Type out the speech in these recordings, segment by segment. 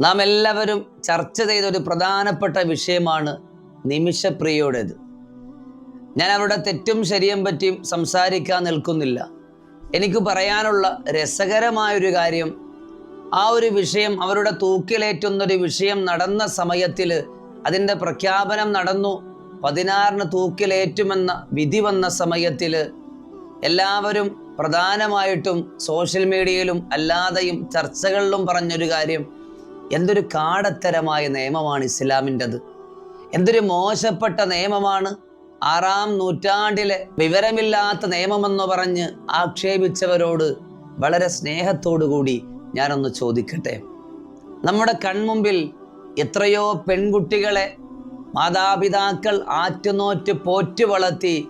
നാം എല്ലാവരും ചർച്ച ചെയ്ത ഒരു പ്രധാനപ്പെട്ട വിഷയമാണ് നിമിഷപ്രിയയുടേത്. ഞാൻ അവരുടെ തെറ്റും ശരിയും പറ്റിയും സംസാരിക്കാൻ നിൽക്കുന്നില്ല. എനിക്ക് പറയാനുള്ള രസകരമായൊരു കാര്യം ആ ഒരു വിഷയം അവരുടെ തൂക്കിലേറ്റുന്നൊരു വിഷയം നടന്ന സമയത്തിൽ അതിന്റെ പ്രഖ്യാപനം നടന്നു. പതിനാറിന് തൂക്കിലേറ്റുമെന്ന വിധി വന്ന സമയത്തിൽ എല്ലാവരും പ്രധാനമായിട്ടും സോഷ്യൽ മീഡിയയിലും അല്ലാതെയും ചർച്ചകളിലും പറഞ്ഞൊരു കാര്യം എന്തൊരു കാടത്തരമായ നിയമമാണ് ഇസ്ലാമിന്റെത്. എന്തൊരു മോശപ്പെട്ട നിയമമാണ്. ആറാം നൂറ്റാണ്ടിലെ വിവരമില്ലാത്ത നിയമമെന്ന് പറഞ്ഞ് ആക്ഷേപിച്ചവരോട് വളരെ കൂടി ഞാനൊന്ന് ചോദിക്കട്ടെ. നമ്മുടെ കൺമുമ്പിൽ എത്രയോ പെൺകുട്ടികളെ മാതാപിതാക്കൾ ആറ്റുനോറ്റ് പോറ്റു വളർത്തി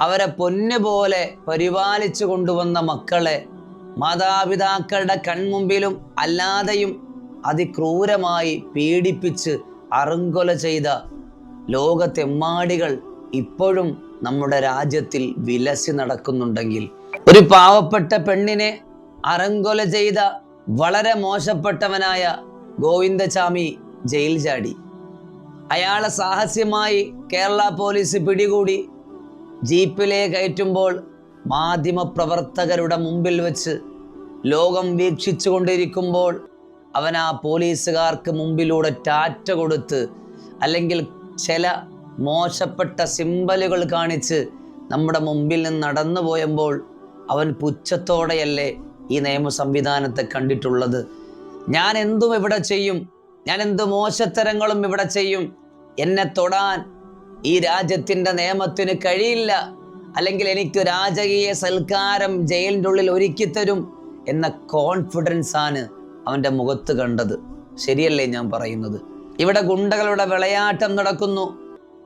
അവരെ പൊന്നുപോലെ പരിപാലിച്ചു കൊണ്ടുവന്ന മക്കളെ മാതാപിതാക്കളുടെ കൺമുമ്പിലും അല്ലാതെയും അതിക്രൂരമായി പീഡിപ്പിച്ച് അറുങ്കൊല ചെയ്ത ലോകത്തെമ്മാടികൾ ഇപ്പോഴും നമ്മുടെ രാജ്യത്തിൽ വിലസി നടക്കുന്നുണ്ടെങ്കിൽ. ഒരു പാവപ്പെട്ട പെണ്ണിനെ അറങ്കൊല ചെയ്ത വളരെ മോശപ്പെട്ടവനായ ഗോവിന്ദചാമി ജയിൽ ചാടി. അയാളെ സാഹസ്യമായി കേരള പോലീസ് പിടികൂടി. ജീപ്പിലെ കയറ്റുമ്പോൾ മാധ്യമപ്രവർത്തകരുടെ മുമ്പിൽ വെച്ച് ലോകം വീക്ഷിച്ചു കൊണ്ടിരിക്കുമ്പോൾ അവൻ ആ പോലീസുകാർക്ക് മുമ്പിലൂടെ ടാറ്റ കൊടുത്ത് അല്ലെങ്കിൽ ചില മോശപ്പെട്ട സിമ്പലുകൾ കാണിച്ച് നമ്മുടെ മുമ്പിൽ നിന്ന് നടന്നു പോയപ്പോൾ അവൻ പുച്ഛത്തോടെയല്ലേ ഈ നിയമ സംവിധാനത്തെ കണ്ടിട്ടുള്ളത്. ഞാൻ എന്തും ഇവിടെ ചെയ്യും ഞാൻ എന്ത് മോശത്തരങ്ങളും ഇവിടെ ചെയ്യും എന്നെ തൊടാൻ ഈ രാജ്യത്തിന്റെ നിയമത്തിന് കഴിയില്ല അല്ലെങ്കിൽ എനിക്ക് രാജകീയ സൽക്കാരം ജയിലിന്റെ ഉള്ളിൽ ഒരുക്കി തരും എന്ന കോൺഫിഡൻസാണ് അവന്റെ മുഖത്ത് കണ്ടത്. ശരിയല്ലേ ഞാൻ പറയുന്നത്? ഇവിടെ ഗുണ്ടകളുടെ വിളയാട്ടം നടക്കുന്നു.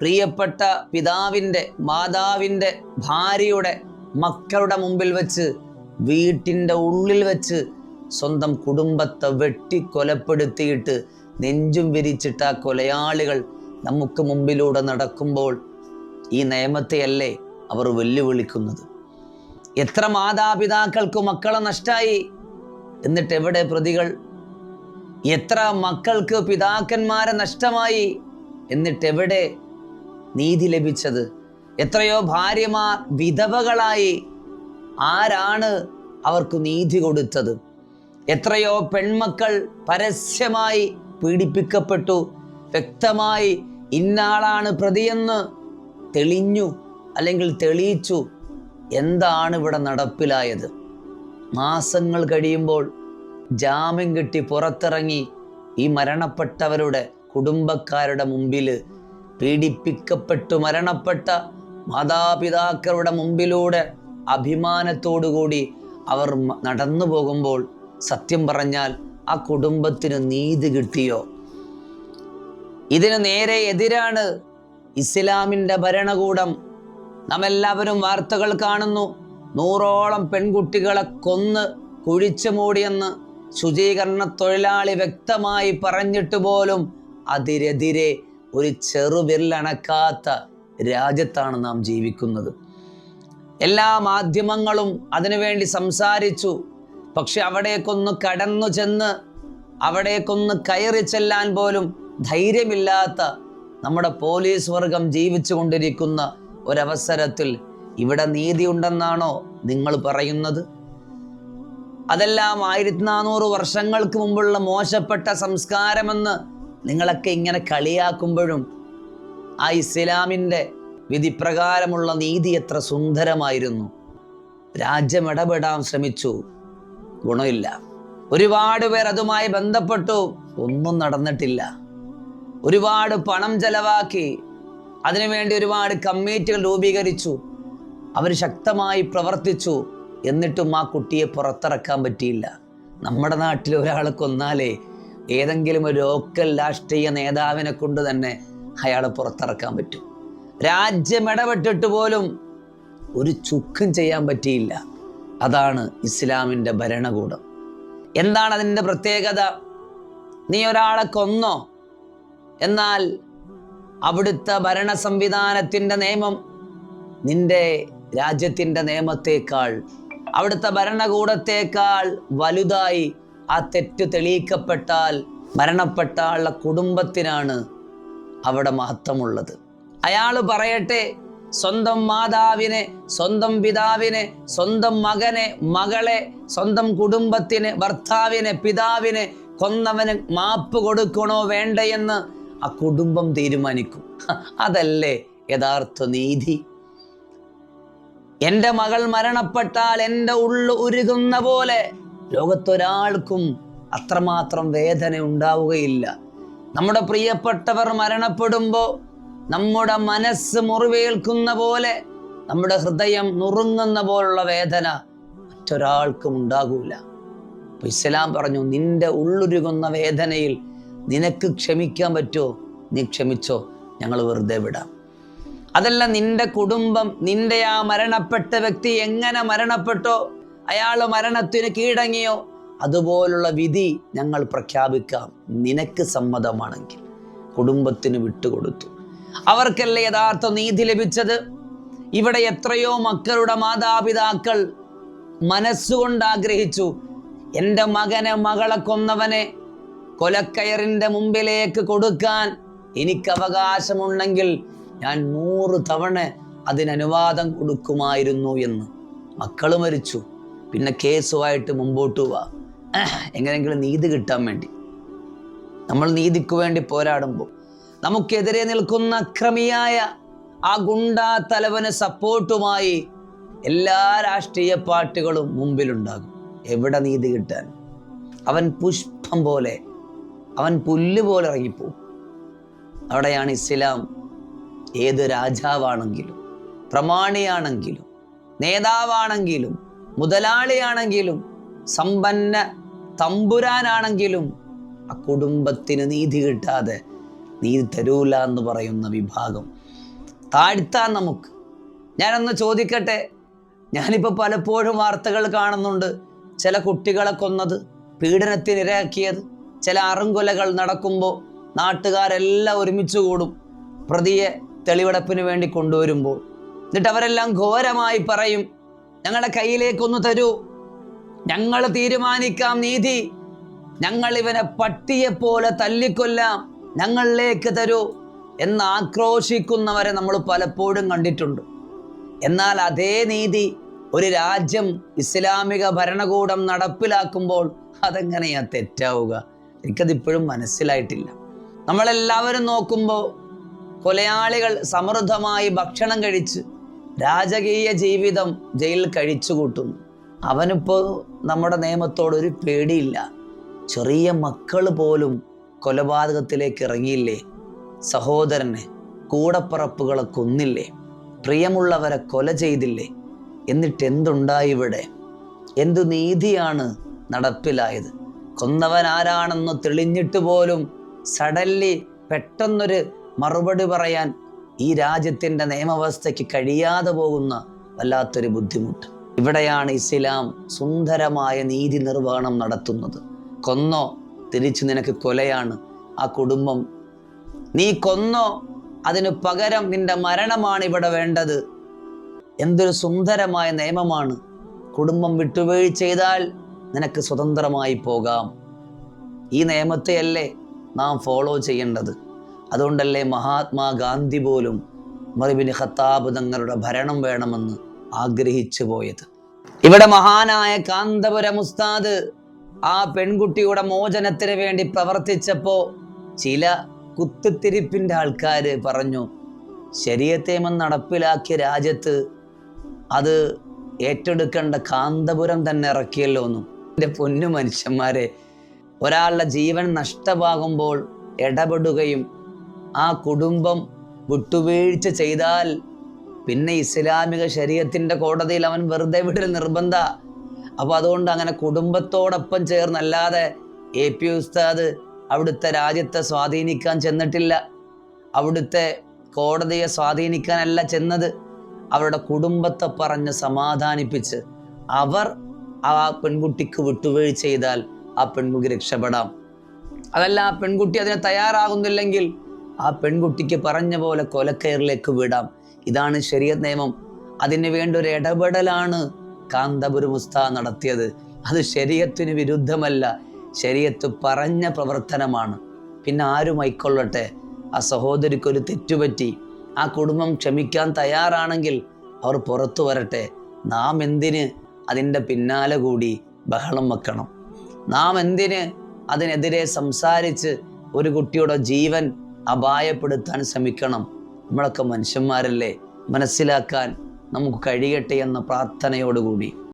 പ്രിയപ്പെട്ട പിതാവിന്റെ മാതാവിന്റെ ഭാര്യയുടെ മക്കളുടെ മുമ്പിൽ വെച്ച് വീട്ടിന്റെ ഉള്ളിൽ വെച്ച് സ്വന്തം കുടുംബത്തെ വെട്ടി കൊലപ്പെടുത്തിയിട്ട് നെഞ്ചും വിരിച്ചിട്ട് ആ കൊലയാളികൾ നമുക്ക് മുമ്പിലൂടെ നടക്കുമ്പോൾ ഈ നിയമത്തെയല്ലേ അവർ വെല്ലുവിളിക്കുന്നത്? എത്ര മാതാപിതാക്കൾക്ക് മക്കളെ നഷ്ടായി? എന്നിട്ട് എവിടെ പ്രതികൾ? എത്ര മക്കൾക്ക് പിതാക്കന്മാരെ നഷ്ടമായി? എന്നിട്ടെവിടെ നീതി ലഭിച്ചത്? എത്രയോ ഭാര്യമാർ വിധവകളായി. ആരാണ് അവർക്ക് നീതി കൊടുത്തത്? എത്രയോ പെൺമക്കൾ പരസ്യമായി പീഡിപ്പിക്കപ്പെട്ടു. വ്യക്തമായി ഇന്നാളാണ് പ്രതിയെന്ന് തെളിഞ്ഞു അല്ലെങ്കിൽ തെളിയിച്ചു. എന്താണ് ഇവിടെ നടപ്പിലായത്? മാസങ്ങൾ കഴിയുമ്പോൾ ജാമ്യം കിട്ടി പുറത്തിറങ്ങി ഈ മരണപ്പെട്ടവരുടെ കുടുംബക്കാരുടെ മുമ്പിൽ പീഡിപ്പിക്കപ്പെട്ടു മരണപ്പെട്ട മാതാപിതാക്കളുടെ മുമ്പിലൂടെ അഭിമാനത്തോടുകൂടി അവർ നടന്നു പോകുമ്പോൾ സത്യം പറഞ്ഞാൽ ആ കുടുംബത്തിന് നീതി കിട്ടിയോ? ഇതിന് നേരെ എതിരാണ് ഇസ്ലാമിന്റെ ഭരണകൂടം. നാം എല്ലാവരും വാർത്തകൾ കാണുന്നു. നൂറോളം പെൺകുട്ടികളെ കൊന്ന് കുഴിച്ചു മൂടിയെന്ന് ശുചീകരണ തൊഴിലാളി വ്യക്തമായി പറഞ്ഞിട്ട് പോലും അതിരെതിരെ ഒരു ചെറുവിരലണക്കാത്ത രാജ്യത്താണ് നാം ജീവിക്കുന്നത്. എല്ലാ മാധ്യമങ്ങളും അതിനുവേണ്ടി സംസാരിച്ചു. പക്ഷെ അവിടേക്കൊന്ന് കടന്നു ചെന്ന് അവിടേക്കൊന്ന് കയറി ചെല്ലാൻ പോലും ധൈര്യമില്ലാത്ത നമ്മുടെ പോലീസ് വർഗം ജീവിച്ചു കൊണ്ടിരിക്കുന്ന ഒരവസരത്തിൽ ഇവിടെ നീതി ഉണ്ടെന്നാണോ നിങ്ങൾ പറയുന്നത്? അതെല്ലാം ആയിരത്തി നാനൂറ് വർഷങ്ങൾക്ക് മുമ്പുള്ള മോശപ്പെട്ട സംസ്കാരമെന്ന് നിങ്ങളൊക്കെ ഇങ്ങനെ കളിയാക്കുമ്പോഴും ആ ഇസ്ലാമിന്റെ വിധിപ്രകാരമുള്ള നീതി എത്ര സുന്ദരമായിരുന്നു. രാജ്യം ഇടപെടാൻ ശ്രമിച്ചു. ഗുണമില്ല. ഒരുപാട് പേർ അതുമായി ബന്ധപ്പെട്ടു. ഒന്നും നടന്നിട്ടില്ല. ഒരുപാട് പണം ചെലവാക്കി. അതിനുവേണ്ടി ഒരുപാട് കമ്മിറ്റികൾ രൂപീകരിച്ചു. അവർ ശക്തമായി പ്രവർത്തിച്ചു. എന്നിട്ടും ആ കുട്ടിയെ പുറത്തിറക്കാൻ പറ്റിയില്ല. നമ്മുടെ നാട്ടിൽ ഒരാളെ കൊന്നാലേ ഏതെങ്കിലും ഒരു ലോക്കൽ രാഷ്ട്രീയ നേതാവിനെ കൊണ്ട് തന്നെ അയാളെ പുറത്തിറക്കാൻ പറ്റും. രാജ്യം ഇടപെട്ടിട്ട് പോലും ഒരു ചുക്കും ചെയ്യാൻ പറ്റിയില്ല. അതാണ് ഇസ്ലാമിന്റെ ഭരണകൂടം. എന്താണ് അതിന്റെ പ്രത്യേകത? നീ ഒരാളെ കൊന്നോ? എന്നാൽ അവിടുത്തെ ഭരണ സംവിധാനത്തിന്റെ നിയമം നിന്റെ രാജ്യത്തിന്റെ നിയമത്തേക്കാൾ അവിടുത്തെ ഭരണകൂടത്തേക്കാൾ വലുതായി ആ തെറ്റ് തെളിയിക്കപ്പെട്ടാൽ മരണപ്പെട്ട ആളുടെ കുടുംബത്തിനാണ് അവിടെ മഹത്വമുള്ളത്. അയാൾ പറയട്ടെ സ്വന്തം മാതാവിനെ സ്വന്തം പിതാവിനെ സ്വന്തം മകനെ മകളെ സ്വന്തം കുടുംബത്തിന് ഭർത്താവിനെ പിതാവിനെ കൊന്നവന് മാപ്പ് കൊടുക്കണോ വേണ്ടയെന്ന് ആ കുടുംബം തീരുമാനിക്കും. അതല്ലേ യഥാർത്ഥ നീതി? എന്റെ മകൾ മരണപ്പെട്ടാൽ എന്റെ ഉള്ളു ഉരുകുന്ന പോലെ ലോകത്തൊരാൾക്കും അത്രമാത്രം വേദന ഉണ്ടാവുകയില്ല. നമ്മുടെ പ്രിയപ്പെട്ടവർ മരണപ്പെടുമ്പോൾ നമ്മുടെ മനസ്സ് മുറിവേൽക്കുന്ന പോലെ നമ്മുടെ ഹൃദയം നുറുങ്ങുന്ന പോലുള്ള വേദന മറ്റൊരാൾക്കും ഉണ്ടാകൂല. ഇസ്ലാം പറഞ്ഞു നിന്റെ ഉള്ളുരുകുന്ന വേദനയിൽ നിനക്ക് ക്ഷമിക്കാൻ പറ്റുമോ? നീ ക്ഷമിച്ചോ ഞങ്ങൾ വെറുതെ വിടാം. അതല്ല നിന്റെ കുടുംബം നിന്റെ ആ മരണപ്പെട്ട വ്യക്തി എങ്ങനെ മരണപ്പെട്ടോ? അയാൾ മരണത്തിന് കീഴടങ്ങിയോ? അതുപോലുള്ള വിധി ഞങ്ങൾ പ്രഖ്യാപിക്കാം. നിനക്ക് സമ്മതമാണെങ്കിൽ കുടുംബത്തിന് വിട്ടുകൊടുത്തു. അവർക്കല്ലേ യഥാർത്ഥ നീതി ലഭിച്ചത്? ഇവിടെ എത്രയോ മക്കളുടെ മാതാപിതാക്കൾ മനസ്സുകൊണ്ട് ആഗ്രഹിച്ചു എന്റെ മകനെ മകളെ കൊന്നവനെ കൊലക്കയറിന്റെ മുമ്പിലേക്ക് കൊടുക്കാൻ എനിക്ക് അവകാശമുണ്ടെങ്കിൽ ഞാൻ നൂറ് തവണ അതിനനുവാദം കൊടുക്കുമായിരുന്നു എന്ന്. മക്കൾ മരിച്ചു. പിന്നെ കേസുമായിട്ട് മുമ്പോട്ട് പോവാ എങ്ങനെയെങ്കിലും നീതി കിട്ടാൻ വേണ്ടി. നമ്മൾ നീതിക്ക് വേണ്ടി പോരാടുമ്പോൾ നമുക്കെതിരെ നിൽക്കുന്ന അക്രമിയായ ആ ഗുണ്ടാ തലവന് സപ്പോർട്ടുമായി എല്ലാ രാഷ്ട്രീയ പാർട്ടികളും മുമ്പിലുണ്ടാകും. എവിടെ നീതി കിട്ടാൻ? അവൻ പുഷ്പം പോലെ അവൻ പുല്ല് പോലെ ഇറങ്ങിപ്പോവും അവിടെയാണ് ഇസ്ലാം. ഏത് രാജാവാണെങ്കിലും പ്രമാണിയാണെങ്കിലും നേതാവാണെങ്കിലും മുതലാളിയാണെങ്കിലും സമ്പന്ന തമ്പുരാനാണെങ്കിലും ആ കുടുംബത്തിന് നീതി കിട്ടാതെ നീതി തരൂല എന്ന് പറയുന്ന വിഭാഗം. താഴ്ത്താൻ നമുക്ക്. ഞാനൊന്ന് ചോദിക്കട്ടെ? ഞാനിപ്പോൾ പലപ്പോഴും വാർത്തകൾ കാണുന്നുണ്ട്. ചില കുട്ടികളെ കൊന്നത് പീഡനത്തിനിരയാക്കിയത് ചില അറുങ്കൊലകൾ നടക്കുമ്പോൾ നാട്ടുകാരെല്ലാം ഒരുമിച്ച് കൂടും. പ്രതിയെ തെളിവെടുപ്പിന് വേണ്ടി കൊണ്ടുവരുമ്പോൾ എന്നിട്ട് അവരെല്ലാം ഘോരമായി പറയും ഞങ്ങളുടെ കയ്യിലേക്കൊന്ന് തരൂ. ഞങ്ങൾ തീരുമാനിക്കാം നീതി. ഞങ്ങൾ ഇവനെ പട്ടിയെ പോലെ തല്ലിക്കൊല്ലാം ഞങ്ങളിലേക്ക് തരൂ എന്ന് ആക്രോശിക്കുന്നവരെ നമ്മൾ പലപ്പോഴും കണ്ടിട്ടുണ്ട്. എന്നാൽ അതേ നീതി ഒരു രാജ്യം ഇസ്ലാമിക ഭരണകൂടം നടപ്പിലാക്കുമ്പോൾ അതെങ്ങനെയാ തെറ്റാവുക? എനിക്കതിപ്പോഴും മനസ്സിലായിട്ടില്ല. നമ്മളെല്ലാവരും നോക്കുമ്പോൾ കൊലയാളികൾ സമൃദ്ധമായി ഭക്ഷണം കഴിച്ച് രാജകീയ ജീവിതം ജയിലിൽ കഴിച്ചു കൂട്ടുന്നു അവനിപ്പോൾ നമ്മുടെ നിയമത്തോടൊരു പേടിയില്ല. ചെറിയ മക്കൾ പോലും കൊലപാതകത്തിലേക്ക് ഇറങ്ങിയില്ലേ? സഹോദരനെ കൂടപ്പറപ്പുകളെ കൊന്നില്ലേ? പ്രിയമുള്ളവരെ കൊല ചെയ്തില്ലേ? എന്നിട്ട് എന്തുണ്ടായി ഇവിടെ? എന്തു നീതിയാണ് നടപ്പിലായത്? കൊന്നവൻ ആരാണെന്ന് തെളിഞ്ഞിട്ട് പോലും സഡൻലി പെട്ടെന്നൊരു മറുപടി പറയാൻ ഈ രാജ്യത്തിന്റെ നിയമവ്യവസ്ഥയ്ക്ക് കഴിയാതെ പോകുന്ന വല്ലാത്തൊരു ബുദ്ധിമുട്ട്. ഇവിടെയാണ് ഇസ്ലാം സുന്ദരമായ നീതി നിർവഹണം നടത്തുന്നത്. കൊന്നോ തിരിച്ചു നിനക്ക് കൊലയാണ് ആ കുടുംബം. നീ കൊന്നോ അതിനു പകരം നിന്റെ മരണമാണ് ഇവിടെ വേണ്ടത്. എന്തൊരു സുന്ദരമായ നിയമമാണ്. കുടുംബം വിട്ടുവീഴ്ച ചെയ്താൽ നിനക്ക് സ്വതന്ത്രമായി പോകാം. ഈ നിയമത്തെയല്ലേ നാം ഫോളോ ചെയ്യേണ്ടത്. അതുകൊണ്ടല്ലേ മഹാത്മാഗാന്ധി പോലും മറിബിന് ഖത്താബ് തങ്ങളുടെ ഭരണം വേണമെന്ന് ആഗ്രഹിച്ചു പോയത്. ഇവിടെ മഹാനായ കാന്തപുരം ഉസ്താദ് ആ പെൺകുട്ടിയുടെ മോചനത്തിന് വേണ്ടി പ്രവർത്തിച്ചപ്പോ ചില കുത്തുത്തിരിപ്പിന്റെ ആൾക്കാര് പറഞ്ഞു ശരീരത്തേമം നടപ്പിലാക്കിയ രാജ്യത്ത് അത് ഏറ്റെടുക്കേണ്ട കാന്തപുരം തന്നെ ഇറക്കിയല്ലോ എന്നും. എന്റെ പൊന്നു മനുഷ്യന്മാരെ ഒരാളുടെ ജീവൻ നഷ്ടമാകുമ്പോൾ ഇടപെടുകയും ആ കുടുംബം വിട്ടുവീഴ്ച ചെയ്താൽ പിന്നെ ഇസ്ലാമിക ശരീരത്തിന്റെ കോടതിയിൽ അവൻ വെറുതെ വിടൽ നിർബന്ധ. അപ്പോൾ അതുകൊണ്ട് അങ്ങനെ കുടുംബത്തോടൊപ്പം ചേർന്നല്ലാതെ എ പി ഉസ്താദ് അവിടുത്തെ രാജ്യത്തെ സ്വാധീനിക്കാൻ ചെന്നിട്ടില്ല. അവിടുത്തെ കോടതിയെ സ്വാധീനിക്കാനല്ല ചെന്നത്. അവരുടെ കുടുംബത്തെ പറഞ്ഞ് സമാധാനിപ്പിച്ച് അവർ ആ പെൺകുട്ടിക്ക് വിട്ടുവീഴ്ച ചെയ്താൽ ആ പെൺകുട്ടി രക്ഷപ്പെടാം. അതല്ല ആ പെൺകുട്ടി അതിന് തയ്യാറാകുന്നില്ലെങ്കിൽ ആ പെൺകുട്ടിക്ക് പറഞ്ഞ പോലെ കൊലക്കയറിലേക്ക് വിടാം. ഇതാണ് ശരിയ നിയമം. അതിന് വേണ്ട ഒരു ഇടപെടലാണ് കാന്തപുരം മുസ്ത നടത്തിയത്. അത് ശരീരത്തിന് വിരുദ്ധമല്ല ശരീരത്ത് പറഞ്ഞ പ്രവർത്തനമാണ്. പിന്നെ ആരും ആയിക്കൊള്ളട്ടെ ആ സഹോദരിക്കൊരു തെറ്റുപറ്റി ആ കുടുംബം ക്ഷമിക്കാൻ തയ്യാറാണെങ്കിൽ അവർ പുറത്തു വരട്ടെ. നാം എന്തിന് അതിന്റെ പിന്നാലെ കൂടി ബഹളം വെക്കണം? നാം എന്തിന് അതിനെതിരെ സംസാരിച്ച് ഒരു കുട്ടിയുടെ ജീവൻ അപായപ്പെടുത്താൻ ശ്രമിക്കണം. നമ്മളൊക്കെ മനുഷ്യന്മാരല്ലേ? മനസ്സിലാക്കാൻ നമുക്ക് കഴിയട്ടെ എന്ന പ്രാർത്ഥനയോടുകൂടി.